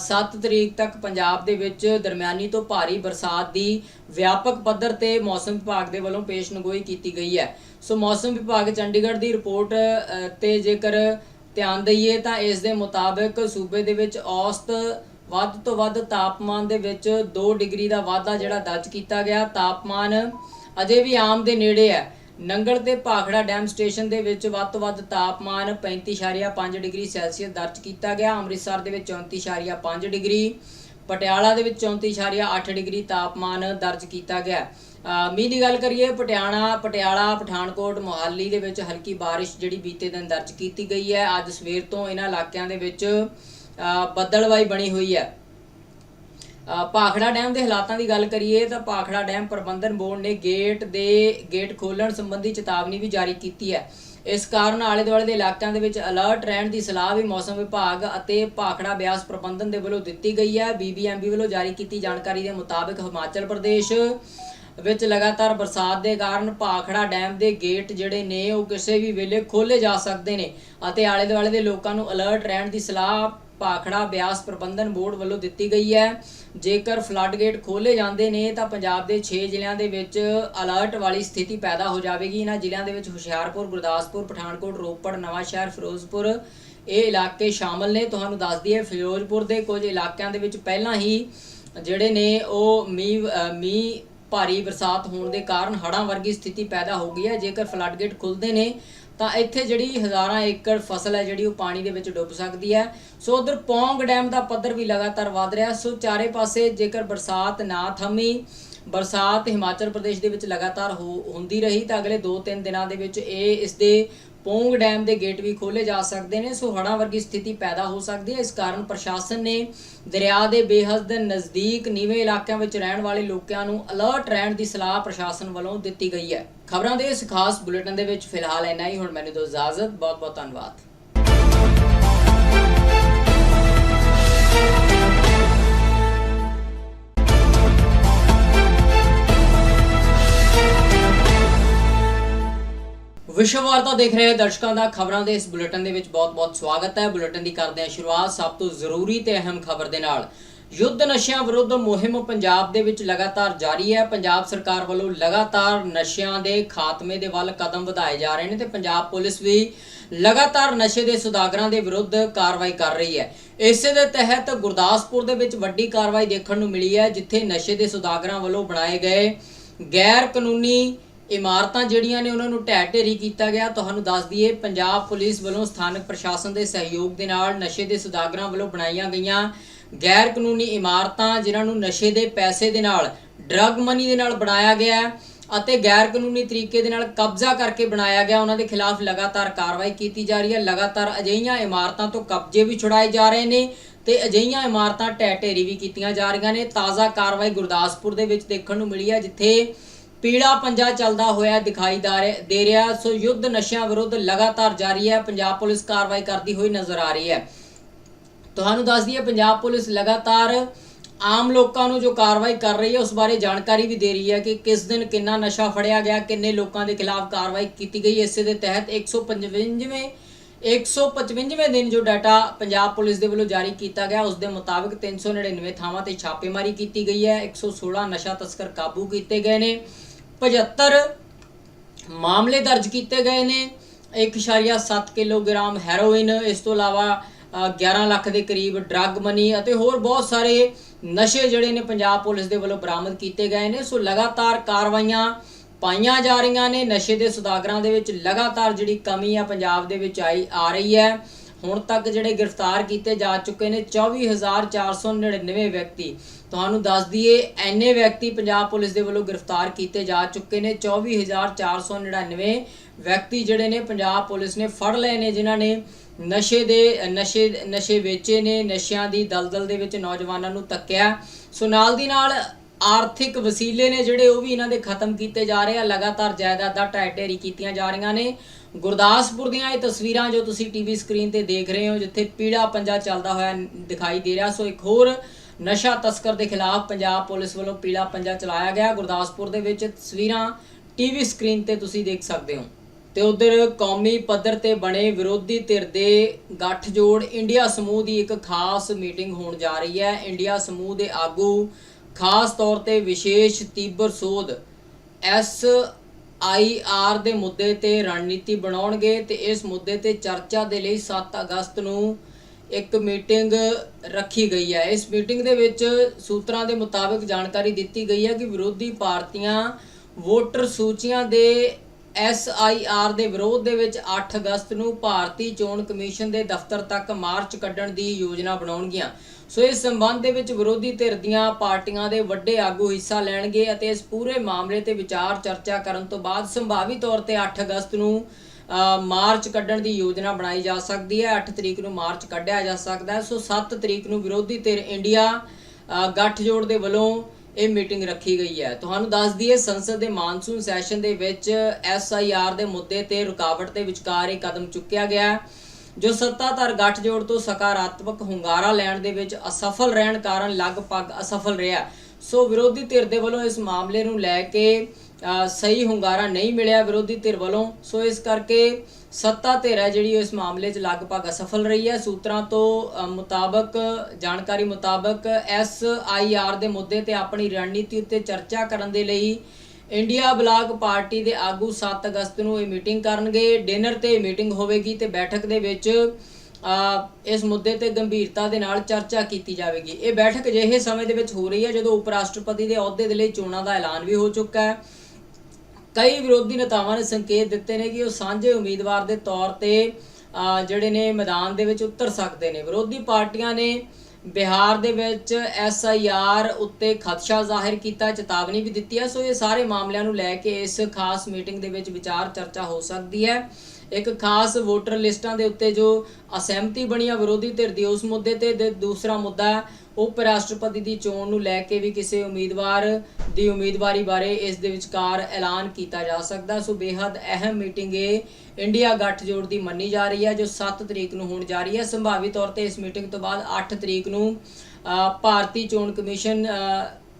Speaker 1: 7 ਤਰੀਕ ਤੱਕ ਪੰਜਾਬ ਦੇ ਵਿੱਚ ਦਰਮਿਆਨੀ ਤੋਂ ਭਾਰੀ ਬਰਸਾਤ ਦੀ ਵਿਆਪਕ ਪੱਧਰ ਤੇ ਮੌਸਮ ਵਿਭਾਗ ਦੇ ਵੱਲੋਂ ਪੇਸ਼ਨਗੋਈ ਕੀਤੀ ਗਈ ਹੈ। ਸੋ ਮੌਸਮ ਵਿਭਾਗ ਚੰਡੀਗੜ੍ਹ ਦੀ ਰਿਪੋਰਟ ਤੇ ਜੇਕਰ ਧਿਆਨ ਦਈਏ ਤਾਂ ਇਸ ਦੇ ਮੁਤਾਬਕ ਸੂਬੇ ਦੇ ਵਿੱਚ ਔਸਤ ਵੱਧ ਤੋਂ ਵੱਧ ਤਾਪਮਾਨ ਦੇ ਵਿੱਚ 2 ਡਿਗਰੀ ਦਾ ਵਾਧਾ ਜਿਹੜਾ ਦਰਜ ਕੀਤਾ ਗਿਆ। ਤਾਪਮਾਨ ਅਜੇ ਵੀ ਆਮ ਦੇ ਨੇੜੇ ਹੈ। ਨੰਗਲ ਤੇ ਭਾਖੜਾ ਡੈਮ ਸਟੇਸ਼ਨ ਦੇ ਵਿੱਚ ਵੱਧ ਤੋਂ ਵੱਧ ਤਾਪਮਾਨ 35.5 ਡਿਗਰੀ ਸੈਲਸੀਅਸ ਦਰਜ ਕੀਤਾ ਗਿਆ। ਅੰਮ੍ਰਿਤਸਰ ਦੇ ਵਿੱਚ 34.5 ਡਿਗਰੀ, ਪਟਿਆਲਾ ਦੇ ਵਿੱਚ 34.8 ਡਿਗਰੀ ਤਾਪਮਾਨ ਦਰਜ ਕੀਤਾ ਗਿਆ। ਮੀਂਹ ਦੀ ਗੱਲ ਕਰੀਏ, ਪਟਿਆਣਾ, ਪਟਿਆਲਾ, ਪਠਾਨਕੋਟ, ਮੋਹਾਲੀ ਦੇ ਵਿੱਚ ਹਲਕੀ ਬਾਰਿਸ਼ ਜਿਹੜੀ ਬੀਤੇ ਦਿਨ ਦਰਜ ਕੀਤੀ ਗਈ ਹੈ। ਅੱਜ ਸਵੇਰ ਤੋਂ ਇਹਨਾਂ ਇਲਾਕਿਆਂ ਦੇ ਵਿੱਚ ਬੱਦਲਵਾਈ ਬਣੀ ਹੋਈ ਹੈ। ਅ, ਭਾਖੜਾ ਡੈਮ ਦੇ ਹਾਲਾਤਾਂ ਦੀ ਗੱਲ ਕਰੀਏ ਤਾਂ ਭਾਖੜਾ ਡੈਮ ਪ੍ਰਬੰਧਨ ਬੋਰਡ ਨੇ ਗੇਟ ਦੇ ਗੇਟ ਖੋਲਣ ਸੰਬੰਧੀ ਚੇਤਾਵਨੀ ਵੀ ਜਾਰੀ ਕੀਤੀ ਹੈ। ਇਸ ਕਾਰਨ ਆਲੇ ਦੁਆਲੇ ਦੇ ਇਲਾਕਿਆਂ ਦੇ ਵਿੱਚ ਅਲਰਟ ਰਹਿਣ ਦੀ ਸਲਾਹ ਵੀ ਮੌਸਮ ਵਿਭਾਗ ਅਤੇ ਭਾਖੜਾ ਬਿਆਸ ਪ੍ਰਬੰਧਨ ਦੇ ਵੱਲੋਂ ਦਿੱਤੀ ਗਈ ਹੈ। ਬੀਬੀਐਮਬੀ ਵੱਲੋਂ ਜਾਰੀ ਕੀਤੀ ਜਾਣਕਾਰੀ ਦੇ ਮੁਤਾਬਕ ਹਿਮਾਚਲ ਪ੍ਰਦੇਸ਼ ਵਿੱਚ ਲਗਾਤਾਰ ਬਰਸਾਤ ਦੇ ਕਾਰਨ ਭਾਖੜਾ ਡੈਮ ਦੇ ਗੇਟ ਜਿਹੜੇ ਨੇ ਉਹ ਕਿਸੇ ਵੀ ਵੇਲੇ ਖੋਲੇ ਜਾ ਸਕਦੇ ਨੇ ਅਤੇ ਆਲੇ ਦੁਆਲੇ ਦੇ ਲੋਕਾਂ ਨੂੰ ਅਲਰਟ ਰਹਿਣ ਦੀ ਸਲਾਹ ਭਾਖੜਾ ਬਿਆਸ ਪ੍ਰਬੰਧਨ ਬੋਰਡ ਵੱਲੋਂ ਦਿੱਤੀ ਗਈ ਹੈ। ਜੇਕਰ ਫਲੱਡ ਗੇਟ ਖੋਲੇ ਜਾਂਦੇ ਨੇ ਤਾਂ ਪੰਜਾਬ ਦੇ 6 ਜ਼ਿਲ੍ਹਿਆਂ ਦੇ ਵਿੱਚ ਅਲਰਟ ਵਾਲੀ ਸਥਿਤੀ ਪੈਦਾ ਹੋ ਜਾਵੇਗੀ। ਇਹਨਾਂ ਜ਼ਿਲ੍ਹਿਆਂ ਦੇ ਵਿੱਚ ਹੁਸ਼ਿਆਰਪੁਰ ਗੁਰਦਾਸਪੁਰ ਪਠਾਨਕੋਟ ਰੋਪੜ ਨਵਾਂਸ਼ਹਿਰ ਫਿਰੋਜ਼ਪੁਰ ਇਹ ਇਲਾਕੇ ਸ਼ਾਮਲ ਨੇ। ਤੁਹਾਨੂੰ ਦੱਸ ਦਈਏ ਫਿਰੋਜ਼ਪੁਰ ਦੇ ਕੁਝ ਇਲਾਕਿਆਂ ਦੇ ਵਿੱਚ ਪਹਿਲਾਂ ਹੀ ਜਿਹੜੇ ਨੇ ਉਹ ਮੀਂਹ ਅ, ਮੀਂਹ ਭਾਰੀ ਬਰਸਾਤ ਹੋਣ ਦੇ ਕਾਰਨ ਹੜ੍ਹਾਂ ਵਰਗੀ ਸਥਿਤੀ ਪੈਦਾ ਹੋ ਗਈ ਹੈ। ਜੇਕਰ ਫਲੱਡ ਗੇਟ ਖੁੱਲਦੇ ਨੇ ਤਾਂ ਇੱਥੇ ਜਿਹੜੀ ਹਜ਼ਾਰਾਂ ਏਕੜ ਫਸਲ ਹੈ, ਜਿਹੜੀ ਉਹ ਪਾਣੀ ਦੇ ਵਿੱਚ ਡੁੱਬ ਸਕਦੀ ਹੈ। ਸੋ ਉਧਰ ਪੌਂਗ ਡੈਮ ਦਾ ਪੱਧਰ ਵੀ ਲਗਾਤਾਰ ਵਧ ਰਿਹਾ। ਸੋ ਚਾਰੇ ਪਾਸੇ ਜੇਕਰ ਬਰਸਾਤ ਨਾ ਥਮੀ, ਬਰਸਾਤ ਹਿਮਾਚਲ ਪ੍ਰਦੇਸ਼ ਦੇ ਵਿੱਚ ਲਗਾਤਾਰ ਹੋ- ਹੁੰਦੀ ਰਹੀ ਤਾਂ ਅਗਲੇ 2-3 ਦਿਨਾਂ ਦੇ ਵਿੱਚ ਇਹ ਇਸ ਦੇ ਪੋਂਗ ਡੈਮ ਦੇ ਗੇਟ ਵੀ ਖੋਲੇ ਜਾ ਸਕਦੇ ਨੇ ਸੋ ਹੜ੍ਹਾਂ ਵਰਗੀ ਸਥਿਤੀ ਪੈਦਾ ਹੋ ਸਕਦੀ ਹੈ। ਇਸ ਕਾਰਨ ਪ੍ਰਸ਼ਾਸਨ ਨੇ ਦਰਿਆ ਦੇ ਬੇਹੱਦ ਨਜ਼ਦੀਕ ਨੀਵੇਂ ਇਲਾਕਿਆਂ ਵਿੱਚ ਰਹਿਣ ਵਾਲੇ ਲੋਕਾਂ ਨੂੰ ਅਲਰਟ ਰਹਿਣ ਦੀ ਸਲਾਹ ਪ੍ਰਸ਼ਾਸਨ ਵੱਲੋਂ ਦਿੱਤੀ ਗਈ ਹੈ। ਖਬਰਾਂ ਦੇ ਇਸ ਖਾਸ ਬੁਲੇਟਿਨ ਦੇ ਵਿੱਚ ਫਿਲਹਾਲ ਇੰਨਾ ਹੀ। ਹੁਣ ਮੈਨੂੰ ਦਿਓ ਇਜਾਜ਼ਤ ਬਹੁਤ ਬਹੁਤ ਧੰਨਵਾਦ। ਵਿਸ਼ਵ ਵਾਰਤਾ ਦੇਖ ਰਹੇ ਦਰਸ਼ਕਾਂ ਦਾ ਖਬਰਾਂ ਦੇ ਇਸ ਬੁਲੇਟਿਨ ਦੇ ਵਿੱਚ ਬਹੁਤ-ਬਹੁਤ ਸਵਾਗਤ ਹੈ। ਬੁਲੇਟਿਨ ਦੀ ਕਰਦੇ ਹਾਂ ਸ਼ੁਰੂਆਤ ਸਭ ਤੋਂ ਜ਼ਰੂਰੀ ਤੇ ਅਹਿਮ ਖਬਰ ਦੇ ਨਾਲ। ਯੁੱਧ ਨਸ਼ਿਆਂ ਵਿਰੁੱਧ ਮੁਹਿੰਮ ਪੰਜਾਬ ਦੇ ਵਿੱਚ ਲਗਾਤਾਰ ਜਾਰੀ ਹੈ। ਪੰਜਾਬ ਸਰਕਾਰ ਵੱਲੋਂ ਲਗਾਤਾਰ ਨਸ਼ਿਆਂ ਦੇ ਖਾਤਮੇ ਦੇ ਵੱਲ ਕਦਮ ਵਧਾਏ ਜਾ ਰਹੇ ਨੇ ਤੇ ਪੰਜਾਬ ਪੁਲਿਸ ਵੀ ਲਗਾਤਾਰ ਨਸ਼ੇ ਦੇ ਸੁਦਾਗਰਾਂ ਦੇ ਵਿਰੁੱਧ ਕਾਰਵਾਈ ਕਰ ਰਹੀ ਹੈ। ਇਸੇ ਦੇ ਤਹਿਤ ਗੁਰਦਾਸਪੁਰ ਦੇ ਵਿੱਚ ਵੱਡੀ ਕਾਰਵਾਈ ਦੇਖਣ ਨੂੰ ਮਿਲੀ ਹੈ, ਜਿੱਥੇ ਨਸ਼ੇ ਦੇ ਸੁਦਾਗਰਾਂ ਵੱਲੋਂ ਬਣਾਏ ਗਏ ਗੈਰ ਕਾਨੂੰਨੀ ਇਮਾਰਤਾਂ ਜਿਹੜੀਆਂ ਨੇ ਉਹਨਾਂ ਨੂੰ ਢਹਿ ਢੇਰੀ ਕੀਤਾ ਗਿਆ। ਤੁਹਾਨੂੰ ਦੱਸ ਦਈਏ, ਪੰਜਾਬ ਪੁਲਿਸ ਵੱਲੋਂ ਸਥਾਨਕ ਪ੍ਰਸ਼ਾਸਨ ਦੇ ਸਹਿਯੋਗ ਦੇ ਨਾਲ ਨਸ਼ੇ ਦੇ ਸੁਦਾਗਰਾਂ ਵੱਲੋਂ ਬਣਾਈਆਂ ਗਈਆਂ ਗੈਰ ਕਾਨੂੰਨੀ ਇਮਾਰਤਾਂ, ਜਿਨ੍ਹਾਂ ਨੂੰ ਨਸ਼ੇ ਦੇ ਪੈਸੇ ਦੇ ਨਾਲ ਡਰੱਗ ਮਨੀ ਦੇ ਨਾਲ ਬਣਾਇਆ ਗਿਆ ਅਤੇ ਗੈਰ ਕਾਨੂੰਨੀ ਤਰੀਕੇ ਦੇ ਨਾਲ ਕਬਜ਼ਾ ਕਰਕੇ ਬਣਾਇਆ ਗਿਆ। ਉਹਨਾਂ ਦੇ ਖਿਲਾਫ ਲਗਾਤਾਰ ਕਾਰਵਾਈ ਕੀਤੀ ਜਾ ਰਹੀ ਹੈ। ਲਗਾਤਾਰ ਅਜਿਹੀਆਂ ਇਮਾਰਤਾਂ ਤੋਂ ਕਬਜ਼ੇ ਵੀ ਛੁਡਾਏ ਜਾ ਰਹੇ ਨੇ ਤੇ ਅਜਿਹੀਆਂ ਇਮਾਰਤਾਂ ਢਹਿ ਢੇਰੀ ਵੀ ਕੀਤੀਆਂ ਜਾ ਰਹੀਆਂ ਨੇ। ਤਾਜ਼ਾ ਕਾਰਵਾਈ ਗੁਰਦਾਸਪੁਰ ਦੇ ਵਿੱਚ ਦੇਖਣ ਨੂੰ ਮਿਲੀ ਹੈ, ਜਿੱਥੇ ਪੀੜਾ ਪੰਜਾ ਚੱਲਦਾ ਹੋਇਆ ਦਿਖਾਈ ਦਾ ਰਿਹਾ- ਦੇ ਰਿਹਾ। ਸੋ ਯੁੱਧ ਨਸ਼ਿਆਂ ਵਿਰੁੱਧ ਲਗਾਤਾਰ ਜਾਰੀ ਹੈ। ਪੰਜਾਬ ਪੁਲਿਸ ਕਾਰਵਾਈ ਕਰਦੀ ਹੋਈ ਨਜ਼ਰ ਆ ਰਹੀ ਹੈ। ਤੁਹਾਨੂੰ ਦੱਸ ਦਈਏ, ਪੰਜਾਬ ਪੁਲਿਸ ਲਗਾਤਾਰ ਆਮ ਲੋਕਾਂ ਨੂੰ ਜੋ ਕਾਰਵਾਈ ਕਰ ਰਹੀ ਹੈ, ਉਸ ਬਾਰੇ ਜਾਣਕਾਰੀ ਵੀ ਦੇ ਰਹੀ ਹੈ ਕਿ ਕਿਸ ਦਿਨ ਕਿੰਨਾ ਨਸ਼ਾ ਫੜਿਆ ਗਿਆ, ਕਿੰਨੇ ਲੋਕਾਂ ਦੇ ਖਿਲਾਫ ਕਾਰਵਾਈ ਕੀਤੀ ਗਈ। ਇਸੇ ਦੇ ਤਹਿਤ 155ਵੇਂ 155ਵੇਂ ਦਿਨ ਜੋ ਡਾਟਾ ਪੰਜਾਬ ਪੁਲਿਸ ਦੇ ਵੱਲੋਂ ਜਾਰੀ ਕੀਤਾ ਗਿਆ, ਉਸ ਦੇ ਮੁਤਾਬਕ 399 ਥਾਵਾਂ ਤੇ ਛਾਪੇਮਾਰੀ ਕੀਤੀ ਗਈ ਹੈ। 116 ਨਸ਼ਾ ਤਸਕਰ ਕਾਬੂ ਕੀਤੇ ਗਏ ਨੇ। 75 ਮਾਮਲੇ ਦਰਜ ਕੀਤੇ ਗਏ ਨੇ। 1.7 ਕਿਲੋਗ੍ਰਾਮ ਹੈਰੋਇਨ ਇਸ ਤੋਂ ਇਲਾਵਾ ਅ, 11 ਲੱਖ ਦੇ ਕਰੀਬ ਡਰੱਗ ਮਨੀ ਅਤੇ ਹੋਰ ਬਹੁਤ ਸਾਰੇ ਨਸ਼ੇ ਜਿਹੜੇ ਨੇ ਪੰਜਾਬ ਪੁਲਿਸ ਦੇ ਵੱਲੋਂ ਬਰਾਮਦ ਕੀਤੇ ਗਏ ਨੇ। ਸੋ ਲਗਾਤਾਰ ਕਾਰਵਾਈਆਂ ਪਾਈਆਂ ਜਾ ਰਹੀਆਂ ਨੇ। ਨਸ਼ੇ ਦੇ ਸੁਦਾਗਰਾਂ ਦੇ ਵਿੱਚ ਲਗਾਤਾਰ ਜਿਹੜੀ ਕਮੀ ਆ ਪੰਜਾਬ ਦੇ ਵਿੱਚ ਆਈ ਆ ਰਹੀ ਹੈ। ਹੁਣ ਤੱਕ ਜਿਹੜੇ ਗ੍ਰਿਫਤਾਰ ਕੀਤੇ ਜਾ ਚੁੱਕੇ ਨੇ 24499 ਵਿਅਕਤੀ। ਤੁਹਾਨੂੰ ਦੱਸ ਦਈਏ, ਐਨੇ ਵਿਅਕਤੀ ਪੰਜਾਬ ਪੁਲਿਸ ਦੇ ਵੱਲੋਂ ਗ੍ਰਿਫਤਾਰ ਕੀਤੇ ਜਾ ਚੁੱਕੇ ਨੇ। 24499 ਵਿਅਕਤੀ ਜਿਹੜੇ ਨੇ ਪੰਜਾਬ ਪੁਲਿਸ ਨੇ ਫੜ ਲਏ ਨੇ, ਜਿਨ੍ਹਾਂ ਨੇ ਨਸ਼ੇ ਦੇ, ਨਸ਼ੇ ਨਸ਼ੇ ਵੇਚੇ ਨੇ, ਨਸ਼ਿਆਂ ਦੀ ਦਲਦਲ ਦੇ ਵਿੱਚ ਨੌਜਵਾਨਾਂ ਨੂੰ ਤੱਕਿਆ ਸੋ ਨਾਲ ਦੀ ਨਾਲ ਆਰਥਿਕ ਵਸੀਲੇ ਨੇ ਜਿਹੜੇ, ਉਹ ਵੀ ਇਹਨਾਂ ਦੇ ਖਤਮ ਕੀਤੇ ਜਾ ਰਹੇ ਆ। ਲਗਾਤਾਰ ਜਾਇਦਾਦਾਂ ਢਹਿ ਢੇਰੀ ਕੀਤੀਆਂ ਜਾ ਰਹੀਆਂ ਨੇ। ਗੁਰਦਾਸਪੁਰ ਦੀਆਂ ਇਹ ਤਸਵੀਰਾਂ ਜੋ ਤੁਸੀਂ ਟੀਵੀ ਸਕਰੀਨ ਤੇ ਦੇਖ ਰਹੇ ਹੋ, ਜਿੱਥੇ ਪੀੜਾ ਪੰਜਾ ਚੱਲਦਾ ਹੋਇਆ ਦਿਖਾਈ ਦੇ ਰਿਹਾ। ਸੋ ਇੱਕ ਹੋਰ ਨਸ਼ਾ ਤਸਕਰ ਦੇ ਖਿਲਾਫ ਪੰਜਾਬ ਪੁਲਿਸ ਵੱਲੋਂ ਪੀਲਾ ਪੰਜਾ ਚਲਾਇਆ ਗਿਆ। ਗੁਰਦਾਸਪੁਰ ਦੇ ਵਿੱਚ ਤਸਵੀਰਾਂ ਟੀਵੀ ਸਕਰੀਨ ਤੇ ਤੁਸੀਂ ਦੇਖ ਸਕਦੇ ਹੋ। ਤੇ ਉਧਰ ਕੌਮੀ ਪੱਧਰ ਤੇ ਬਣੇ ਵਿਰੋਧੀ ਧਿਰ ਦੇ ਗੱਠਜੋੜ ਇੰਡੀਆ ਸਮੂਹ ਦੀ ਇੱਕ ਖਾਸ ਮੀਟਿੰਗ ਹੋਣ ਜਾ ਰਹੀ ਹੈ। ਇੰਡੀਆ ਸਮੂਹ ਦੇ ਆਗੂ ਖਾਸ ਤੌਰ ਤੇ ਵਿਸ਼ੇਸ਼ ਤੀਬਰ ਸੋਧ ਐਸ ਆਈ ਆਰ ਦੇ ਮੁੱਦੇ ਤੇ ਰਣਨੀਤੀ ਬਣਾਉਣਗੇ ਤੇ ਇਸ ਮੁੱਦੇ ਤੇ ਚਰਚਾ ਦੇ ਲਈ 7 ਅਗਸਤ ਨੂੰ ਇੱਕ ਮੀਟਿੰਗ ਰੱਖੀ ਗਈ ਹੈ। ਇਸ ਮੀਟਿੰਗ ਦੇ ਵਿੱਚ ਸੂਤਰਾਂ ਦੇ ਮੁਤਾਬਕ ਜਾਣਕਾਰੀ ਦਿੱਤੀ ਗਈ ਹੈ ਕਿ ਵਿਰੋਧੀ ਪਾਰਟੀਆਂ ਵੋਟਰ ਸੂਚੀਆਂ ਦੇ ਐਸਆਈਆਰ ਦੇ ਵਿਰੋਧ ਦੇ ਵਿੱਚ 8 ਅਗਸਤ ਨੂੰ ਭਾਰਤੀ ਚੋਣ ਕਮਿਸ਼ਨ ਦੇ ਦਫ਼ਤਰ ਤੱਕ ਮਾਰਚ ਕੱਢਣ ਦੀ ਯੋਜਨਾ ਬਣਾਉਣਗੀਆਂ। ਸੋ ਇਸ ਸੰਬੰਧ ਦੇ ਵਿੱਚ ਵਿਰੋਧੀ ਧਿਰ ਦੀਆਂ ਪਾਰਟੀਆਂ ਦੇ ਵੱਡੇ ਆਗੂ ਹਿੱਸਾ ਲੈਣਗੇ ਅਤੇ ਇਸ ਪੂਰੇ ਮਾਮਲੇ ਤੇ ਵਿਚਾਰ ਚਰਚਾ ਕਰਨ ਤੋਂ ਬਾਅਦ ਸੰਭਾਵੀ ਤੌਰ ਤੇ 8 ਅਗਸਤ ਨੂੰ ਮਾਰਚ ਕੱਢਣ ਦੀ ਯੋਜਨਾ ਬਣਾਈ ਜਾ ਸਕਦੀ ਹੈ। 8 ਤਰੀਕ ਨੂੰ ਮਾਰਚ ਕੱਢਿਆ ਜਾ ਸਕਦਾ ਹੈ। ਸੋ 7 ਤਰੀਕ ਨੂੰ ਵਿਰੋਧੀ ਧਿਰ ਇੰਡੀਆ ਅ, ਗੱਠਜੋੜ ਦੇ ਵੱਲੋਂ ਇਹ ਮੀਟਿੰਗ ਰੱਖੀ ਗਈ ਹੈ। ਤੁਹਾਨੂੰ ਦੱਸ ਦਈਏ ਸੰਸਦ ਦੇ ਮਾਨਸੂਨ ਸੈਸ਼ਨ ਦੇ ਵਿੱਚ ਐਸਆਈਆਰ ਦੇ ਮੁੱਦੇ ਤੇ ਰੁਕਾਵਟ ਦੇ ਵਿਚਕਾਰ ਇਹ ਕਦਮ ਚੁੱਕਿਆ ਗਿਆ ਜੋ ਸੱਤਾਧਾਰ ਗੱਠਜੋੜ ਤੋਂ ਸਕਾਰਾਤਮਕ ਹੁੰਗਾਰਾ ਲੈਣ ਦੇ ਵਿੱਚ ਅਸਫਲ ਰਹਿਣ ਕਾਰਨ ਲਗਭਗ ਅਸਫਲ ਰਿਹਾ ਸੋ ਵਿਰੋਧੀ ਧਿਰ ਦੇ ਵੱਲੋਂ ਇਸ ਮਾਮਲੇ ਨੂੰ ਲੈ ਕੇ ਸਹੀ ਹੁੰਗਾਰਾ ਨਹੀਂ ਮਿਲਿਆ ਵਿਰੋਧੀ ਧਿਰ ਵੱਲੋਂ, ਸੋ ਇਸ ਕਰਕੇ ਸੱਤਾ ਧਿਰ ਹੈ ਜਿਹੜੀ ਉਹ ਇਸ ਮਾਮਲੇ 'ਚ ਲਗਭਗ ਅਸਫਲ ਰਹੀ ਹੈ। ਸੂਤਰਾਂ ਤੋਂ ਮੁਤਾਬਕ, ਜਾਣਕਾਰੀ ਮੁਤਾਬਕ ਐੱਸ ਆਈ ਆਰ ਦੇ ਮੁੱਦੇ ਤੇ ਆਪਣੀ ਰਣਨੀਤੀ ਉੱਤੇ ਚਰਚਾ ਕਰਨ ਦੇ ਲਈ ਇੰਡੀਆ ਬਲਾਕ ਪਾਰਟੀ ਦੇ ਆਗੂ 7 ਅਗਸਤ ਨੂੰ ਇਹ ਮੀਟਿੰਗ ਕਰਨਗੇ। ਡਿਨਰ ਤੇ ਮੀਟਿੰਗ ਹੋਵੇਗੀ ਤੇ ਬੈਠਕ ਦੇ ਵਿੱਚ ਇਸ ਮੁੱਦੇ ਤੇ ਗੰਭੀਰਤਾ ਦੇ ਨਾਲ ਚਰਚਾ ਕੀਤੀ ਜਾਵੇਗੀ। ਇਹ ਬੈਠਕ ਅਜਿਹੇ ਸਮੇਂ ਦੇ ਵਿੱਚ ਹੋ ਰਹੀ ਹੈ ਜਦੋਂ ਉਪ ਰਾਸ਼ਟਰਪਤੀ ਦੇ ਅਹੁਦੇ ਦੇ ਲਈ ਚੋਣਾਂ ਦਾ ਐਲਾਨ ਵੀ ਹੋ ਚੁੱਕਾ ਹੈ। ਕਈ ਵਿਰੋਧੀ ਨੇਤਾਵਾਂ ਨੇ ਸੰਕੇਤ ਦਿੱਤੇ ਨੇ ਕਿ ਉਹ ਸਾਂਝੇ ਉਮੀਦਵਾਰ ਦੇ ਤੌਰ ਤੇ ਜਿਹੜੇ ਨੇ ਮੈਦਾਨ ਦੇ ਵਿੱਚ ਉਤਰ ਸਕਦੇ ਨੇ। ਵਿਰੋਧੀ ਪਾਰਟੀਆਂ ਨੇ ਬਿਹਾਰ ਦੇ ਵਿੱਚ ਐਸਆਈਆਰ ਉੱਤੇ ਖਦਸ਼ਾ ਜ਼ਾਹਿਰ ਕੀਤਾ, ਚੇਤਾਵਨੀ ਵੀ ਦਿੱਤੀ ਹੈ। ਸੋ ਇਹ ਸਾਰੇ ਮਾਮਲਿਆਂ ਨੂੰ ਲੈ ਕੇ ਇਸ ਖਾਸ ਮੀਟਿੰਗ ਦੇ ਵਿੱਚ ਵਿਚਾਰ ਚਰਚਾ ਹੋ ਸਕਦੀ ਹੈ। ਇੱਕ ਖਾਸ ਵੋਟਰ ਲਿਸਟਾਂ ਦੇ ਉੱਤੇ ਜੋ ਅਸਹਿਮਤੀ ਬਣੀ ਆ ਵਿਰੋਧੀ ਧਿਰ ਦੀ, ਉਸ ਮੁੱਦੇ ਤੇ ਤੇ ਦੂਸਰਾ ਮੁੱਦਾ ਉਪ ਰਾਸ਼ਟਰਪਤੀ ਦੀ ਚੋਣ ਨੂੰ ਲੈ ਕੇ ਵੀ ਕਿਸੇ ਉਮੀਦਵਾਰ ਦੀ ਉਮੀਦਵਾਰੀ ਬਾਰੇ ਇਸ ਦੇ ਵਿਚਕਾਰ ਐਲਾਨ ਕੀਤਾ ਜਾ ਸਕਦਾ। ਸੋ ਬੇहद ਅਹਿਮ ਮੀਟਿੰਗ ਇਹ ਇੰਡੀਆ ਗੱਠਜੋੜ ਦੀ ਮੰਨੀ ਜਾ ਰਹੀ ਹੈ, ਜੋ 7 ਤਰੀਕ ਨੂੰ ਹੋਣ ਜਾ ਰਹੀ ਹੈ। ਸੰਭਾਵੀ ਤੌਰ ਤੇ ਇਸ ਮੀਟਿੰਗ ਤੋਂ ਬਾਅਦ 8 ਤਰੀਕ ਨੂੰ ਭਾਰਤੀ ਚੋਣ ਕਮਿਸ਼ਨ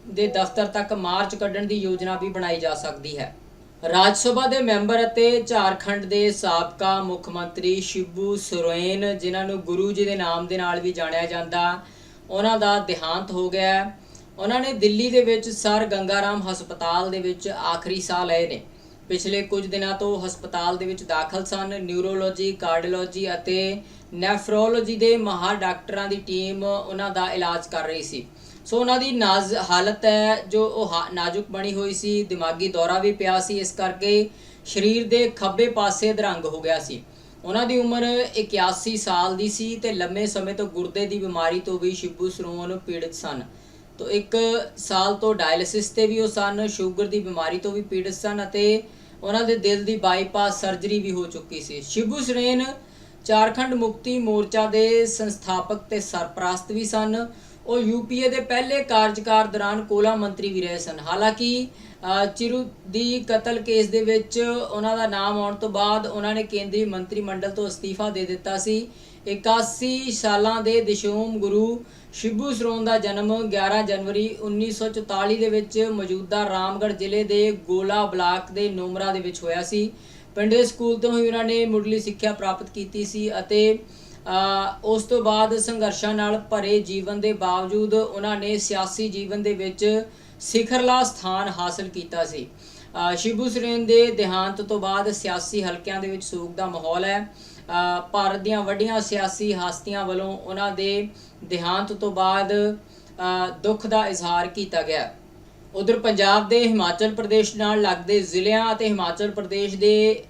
Speaker 1: ਦੇ ਦਫ਼ਤਰ ਤੱਕ ਮਾਰਚ ਕੱਢਣ ਦੀ ਯੋਜਨਾ ਵੀ ਬਣਾਈ ਜਾ ਸਕਦੀ ਹੈ। ਰਾਜ ਸਭਾ ਦੇ ਮੈਂਬਰ ਅਤੇ ਝਾਰਖੰਡ ਦੇ ਸਾਬਕਾ ਮੁੱਖ ਮੰਤਰੀ ਸ਼ਿਬੂ ਸੋਰੇਨ, ਜਿਨ੍ਹਾਂ ਨੂੰ ਗੁਰੂ ਜੀ ਦੇ ਨਾਮ ਦੇ ਨਾਲ ਵੀ ਜਾਣਿਆ ਜਾਂਦਾ। ਉਹਨਾਂ ਦਾ ਦੇਹਾਂਤ ਹੋ ਗਿਆ ਉਹਨਾਂ ਨੇ ਦਿੱਲੀ ਦੇ ਵਿੱਚ ਸਰ ਗੰਗਾਰਾਮ ਹਸਪਤਾਲ ਦੇ ਵਿੱਚ ਆਖਰੀ ਸਾਹ ਲਏ ਨੇ। ਪਿਛਲੇ ਕੁਝ ਦਿਨਾਂ ਤੋਂ ਹਸਪਤਾਲ ਦੇ ਵਿੱਚ ਦਾਖਲ ਸਨ। ਨਿਊਰੋਲੋਜੀ ਕਾਰਡੀਓਲੋਜੀ ਅਤੇ ਨੈਫਰੋਲੋਜੀ ਦੇ ਮਾਹਰ ਡਾਕਟਰਾਂ ਦੀ ਟੀਮ ਉਹਨਾਂ ਦਾ ਇਲਾਜ ਕਰ ਰਹੀ ਸੀ। ਸੋ ਉਹਨਾਂ ਦੀ ਨਾਜ਼ ਹਾਲਤ ਹੈ, ਜੋ ਉਹ ਹਾ- ਨਾਜ਼ੁਕ ਬਣੀ ਹੋਈ ਸੀ। ਦਿਮਾਗੀ ਦੌਰਾ ਵੀ ਪਿਆ ਸੀ। ਇਸ ਕਰਕੇ ਸਰੀਰ ਦੇ ਖੱਬੇ ਪਾਸੇ ਦਰੰਗ ਹੋ ਗਿਆ ਸੀ। ਉਹਨਾਂ ਦੀ ਉਮਰ 81 ਸਾਲ ਦੀ ਸੀ ਤੇ ਲੰਮੇ ਸਮੇਂ ਤੋਂ ਗੁਰਦੇ ਦੀ ਬਿਮਾਰੀ ਤੋਂ ਵੀ ਸ਼ਿਬੂ ਸਰੋਨ ਪੀੜਤ ਸਨ। ਤੋਂ ਇੱਕ ਸਾਲ ਤੋਂ ਡਾਇਲਿਸਿਸ ਤੇ ਵੀ ਉਹ ਸਨ, ਸ਼ੂਗਰ ਦੀ ਬਿਮਾਰੀ ਤੋਂ ਵੀ ਪੀੜਤ ਸਨ ਅਤੇ ਉਹਨਾਂ ਦੇ ਦਿਲ ਦੀ ਬਾਈਪਾਸ ਸਰਜਰੀ ਵੀ ਹੋ ਚੁੱਕੀ ਸੀ। ਸ਼ਿਬੂ ਸਰੇਨ ਝਾਰਖੰਡ ਮੁਕਤੀ ਮੋਰਚਾ ਦੇ ਸੰਸਥਾਪਕ ਤੇ ਸਰਪ੍ਰਸਤ ਵੀ ਸਨ। ਉਹ ਯੂਪੀਏ ਦੇ ਪਹਿਲੇ ਕਾਰਜਕਾਰ ਦੌਰਾਨ ਕੋਲਾ ਮੰਤਰੀ ਵੀ ਰਹੇ ਸਨ। ਹਾਲਾਂਕਿ ਚਿਰੂ ਦੀ ਕਤਲ ਕੇਸ ਦੇ ਵਿੱਚ ਉਹਨਾਂ ਦਾ ਨਾਮ ਆਉਣ ਤੋਂ ਬਾਅਦ ਉਹਨਾਂ ਨੇ ਕੇਂਦਰੀ ਮੰਤਰੀ ਮੰਡਲ ਤੋਂ ਅਸਤੀਫਾ ਦੇ ਦਿੱਤਾ ਸੀ। 81 ਸਾਲਾਂ ਦੇ ਦਿਸ਼ੋਮ ਗੁਰੂ ਸ਼ਿਬੂ ਸਰੋਨ ਦਾ ਜਨਮ 11 ਜਨਵਰੀ 1944 ਦੇ ਵਿੱਚ ਮੌਜੂਦਾ ਰਾਮਗੜ੍ਹ ਜ਼ਿਲ੍ਹੇ ਦੇ ਗੋਲਾ ਬਲਾਕ ਦੇ ਨੋਮਰਾ ਦੇ ਵਿੱਚ ਹੋਇਆ ਸੀ। ਪਿੰਡ ਦੇ ਸਕੂਲ ਤੋਂ ਹੀ ਉਹਨਾਂ ਨੇ ਮੁੱਢਲੀ ਸਿੱਖਿਆ ਪ੍ਰਾਪਤ ਕੀਤੀ ਸੀ ਅਤੇ ਉਸ ਤੋਂ ਬਾਅਦ ਸੰਘਰਸ਼ਾਂ ਨਾਲ ਭਰੇ ਜੀਵਨ ਦੇ ਬਾਵਜੂਦ ਉਹਨਾਂ ਨੇ ਸਿਆਸੀ ਜੀਵਨ ਦੇ ਵਿੱਚ ਸਿਖਰਲਾ ਸਥਾਨ ਹਾਸਲ ਕੀਤਾ ਸੀ। ਅ, ਸ਼ਿਬੂ ਸਰੇਨ ਦੇ ਦੇਹਾਂਤ ਤੋਂ ਬਾਅਦ ਸਿਆਸੀ ਹਲਕਿਆਂ ਦੇ ਵਿੱਚ ਸੋਗ ਦਾ ਮਾਹੌਲ ਹੈ। ਭਾਰਤ ਦੀਆਂ ਵੱਡੀਆਂ ਸਿਆਸੀ ਹਸਤੀਆਂ ਵੱਲੋਂ ਉਹਨਾਂ ਦੇ ਦੇਹਾਂਤ ਤੋਂ ਬਾਅਦ ਦੁੱਖ ਦਾ ਇਜ਼ਹਾਰ ਕੀਤਾ ਗਿਆ। ਉਧਰ ਪੰਜਾਬ ਦੇ ਹਿਮਾਚਲ ਪ੍ਰਦੇਸ਼ ਨਾਲ ਲੱਗਦੇ ਜ਼ਿਲ੍ਹਿਆਂ ਅਤੇ ਹਿਮਾਚਲ ਪ੍ਰਦੇਸ਼ ਦੇ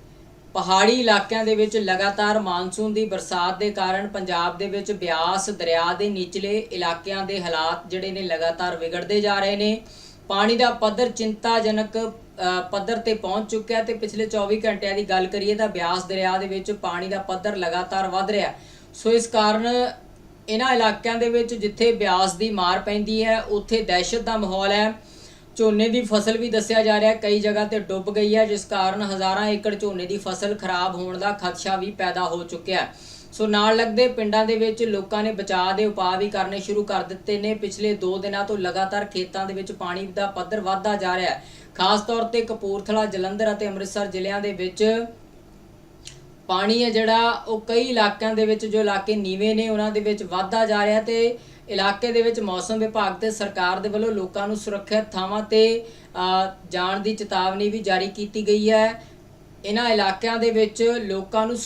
Speaker 1: ਪਹਾੜੀ ਇਲਾਕਿਆਂ ਦੇ ਵਿੱਚ ਲਗਾਤਾਰ ਮਾਨਸੂਨ ਦੀ ਬਰਸਾਤ ਦੇ ਕਾਰਨ ਪੰਜਾਬ ਦੇ ਵਿੱਚ ਬਿਆਸ, ਦਰਿਆ ਦੇ ਨਿਚਲੇ ਇਲਾਕਿਆਂ ਦੇ ਹਾਲਾਤ ਜਿਹੜੇ ਨੇ ਲਗਾਤਾਰ ਵਿਗੜਦੇ ਜਾ ਰਹੇ ਨੇ। ਪਾਣੀ ਦਾ ਪੱਧਰ ਚਿੰਤਾਜਨਕ ਪੱਧਰ ਤੇ ਪਹੁੰਚ ਚੁੱਕਿਆ ਹੈ ਤੇ ਪਿਛਲੇ 24 ਘੰਟਿਆਂ ਦੀ ਗੱਲ ਕਰੀਏ ਤਾਂ ਬਿਆਸ ਦਰਿਆ ਦੇ ਵਿੱਚ ਪਾਣੀ ਦਾ ਪੱਧਰ ਲਗਾਤਾਰ ਵਧ ਰਿਹਾ ਸੋ ਇਸ ਕਾਰਨ ਇਹਨਾਂ ਇਲਾਕਿਆਂ ਦੇ ਵਿੱਚ ਜਿੱਥੇ ਬਿਆਸ ਦੀ ਮਾਰ ਪੈਂਦੀ ਹੈ, ਉੱਥੇ ਦਹਿਸ਼ਤ ਦਾ ਮਾਹੌਲ ਹੈ। ਝੋਨੇ ਦੀ ਫਸਲ ਵੀ ਦੱਸਿਆ ਜਾ ਰਿਹਾ, ਕਈ ਜਗ੍ਹਾ ਤੇ ਡੁੱਬ ਗਈ ਹੈ, ਜਿਸ ਕਾਰਨ ਹਜ਼ਾਰਾਂ ਏਕੜ ਝੋਨੇ ਦੀ ਫਸਲ ਖਰਾਬ ਹੋਣ ਦਾ ਖਦਸ਼ਾ ਵੀ ਪੈਦਾ ਹੋ ਚੁੱਕਿਆ ਹੈ। ਸੋ ਨਾਲ ਲੱਗਦੇ ਪਿੰਡਾਂ ਦੇ ਵਿੱਚ ਲੋਕਾਂ ਨੇ ਬਚਾਅ ਦੇ ਉਪਾਅ ਵੀ ਕਰਨੇ ਸ਼ੁਰੂ ਕਰ ਦਿੱਤੇ ਨੇ। ਪਿਛਲੇ 2 ਦਿਨਾਂ ਤੋਂ ਲਗਾਤਾਰ ਖੇਤਾਂ ਦੇ ਵਿੱਚ ਪਾਣੀ ਦਾ ਪੱਧਰ ਵਧਦਾ ਜਾ ਰਿਹਾ ਹੈ। ਖਾਸ ਤੌਰ ਤੇ ਕਪੂਰਥਲਾ, ਜਲੰਧਰ ਅਤੇ ਅੰਮ੍ਰਿਤਸਰ ਜ਼ਿਲ੍ਹਿਆਂ ਦੇ ਵਿੱਚ ਪਾਣੀ ਹੈ ਜਿਹੜਾ, ਉਹ ਕਈ ਇਲਾਕਿਆਂ ਦੇ ਵਿੱਚ, ਜੋ ਇਲਾਕੇ ਨੀਵੇਂ ਨੇ, ਉਹਨਾਂ ਦੇ ਵਿੱਚ ਵਧਦਾ ਜਾ ਰਿਹਾ ਤੇ ਇਲਾਕੇ ਦੇ ਵਿੱਚ ਮੌਸਮ ਵਿਭਾਗ ਤੇ ਸਰਕਾਰ ਦੇ ਵੱਲੋਂ ਲੋਕਾਂ ਨੂੰ ਸੁਰੱਖਿਅਤ ਥਾਵਾਂ ਤੇ ਜਾਣ ਦੀ ਚੇਤਾਵਨੀ ਵੀ ਜਾਰੀ ਕੀਤੀ ਗਈ ਹੈ। ਇਹਨਾਂ ਇਲਾਕਿਆਂ ਦੇ ਵਿੱਚ ਲੋਕਾਂ ਨੂੰ